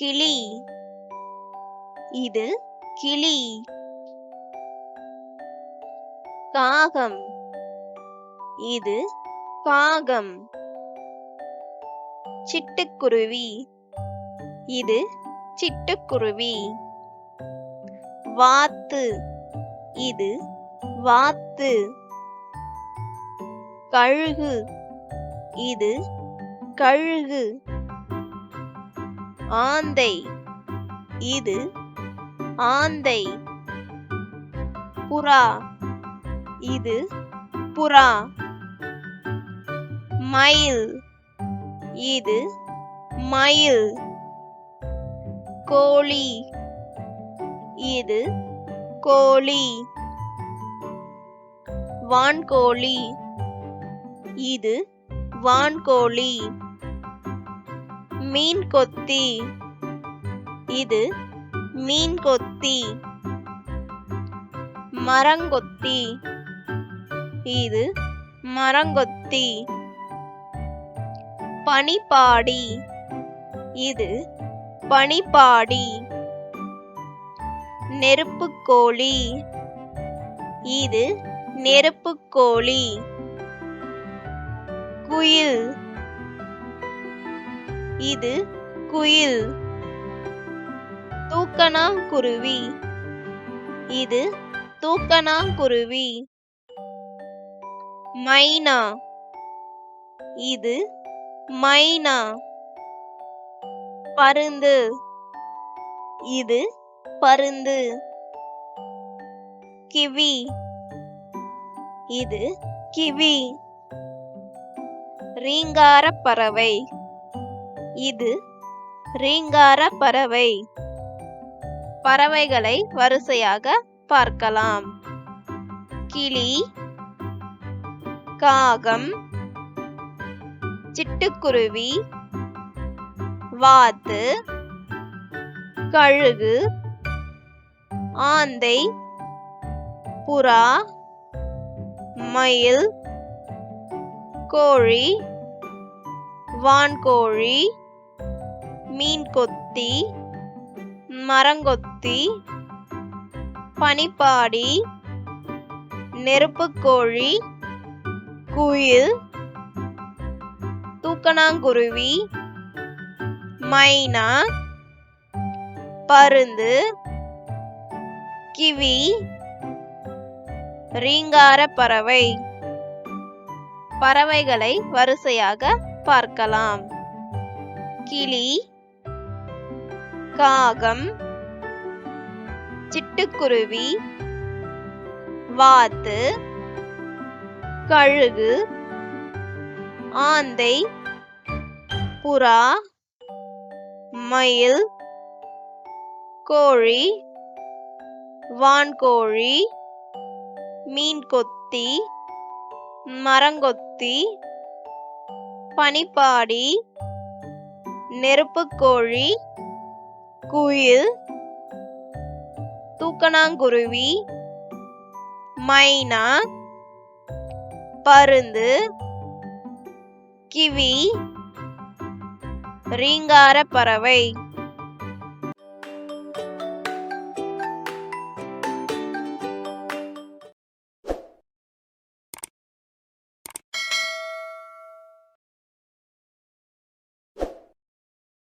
கிளி. இது கிளி. காகம். இது காகம். சிட்டுக்குருவி. இது சிட்டுக்குருவி. வாத்து. இது வாத்து. கழுகு. இது கழுகு. ஆந்தை. இது ஆந்தை. புறா. இது புறா. மயில். இது மயில். கோழி. இது கோழி. வான்கோழி. இது வான்கோழி. மீன் கொத்தி இது மீன் கொத்தி மரங்கொத்தி. இது மரங்கொத்தி. பனிப்பாடி. இது பனிப்பாடி. நெருப்புக்கோழி. இது நெருப்புக்கோழி. குயில். இது குயில். தூக்கணாங்குருவி இது தூக்கணாங்குருவி மைனா. இது மைனா. பருந்து. இது பருந்து. கிவி. இது கிவி. ரீங்கார பறவை. இது ரீங்கார பறவை. பறவைகளை வரிசையாக பார்க்கலாம். கிளி காகம் சிட்டுக்குருவி வாத்து கழுகு ஆந்தை புறா மயில் கோழி வான்கோழி மீன் கொத்தி மரங்கொத்தி பனிப்பாடி நெருப்புக்கோழி குயில் தூக்கணாங்குருவி மைனா பருந்து கிவி ரீங்கார பறவை. பறவைகளை வரிசையாக பார்க்கலாம். கிளி காகம் சிட்டுக்குருவி வாத்து கழுகு ஆந்தை புறா மயில் கோழி வான்கோழி மீன் கொத்தி மரங்கொத்தி பனிப்பாடி நெருப்புக்கோழி குயில் தூக்கணாங்குருவி மைனா பருந்து கிவி ரீங்கார பறவை